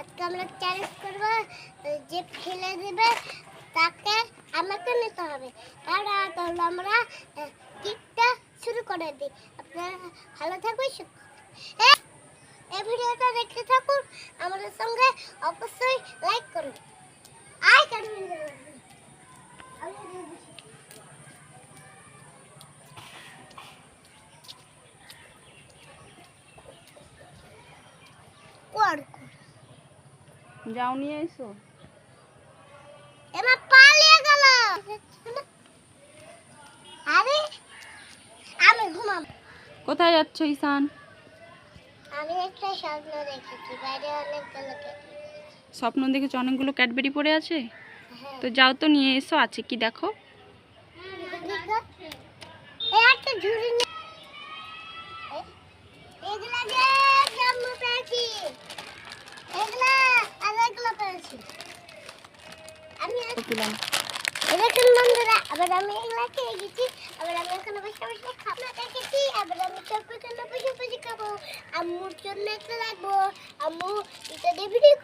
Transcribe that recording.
আজকে আমরা চ্যালেঞ্জ করব যে ফেলে দেবে তাকে আমাকে নিতে হবে। তারা তাহলে আমরা কিকটা শুরু করে দিই। আপনারা ভালো থাকবেন এ, এই ভিডিওটা দেখতে থাকুন আমাদের সঙ্গে অবশ্যই লাইক করুন। আয় কাটবেন কোয়ার যাও নিয়ে এসো। এবার পালিয়ে গেল। আরে আমি ঘুমাবো। কোথায় যাচ্ছ ঈশান? আমি একটা স্বপ্ন দেখেছি বাইরে অনেকগুলো স্বপ্ন দেখেছ অনেকগুলো ক্যাডবেরি পড়ে আছে? হ্যাঁ। তো যাও তো নিয়ে এসো আছে কি দেখো দেখো এই একটা ঝুড়ি নে- এ- এগুলা যে জন্ম পেয়েছি এগুলা আর এগুলো পেয়েছি তুলাম দেখুন বন্ধুরা? আবার আমি এগুলা খেয়ে গেছি আবার আমি এখানে বসে বসে খাবার দেখেছি। আবার আমি সব এখানে বসে বসে খাব। আম্মুর জন্য একটা লাগবো আম্মু এটা দিয়ে ভিডিও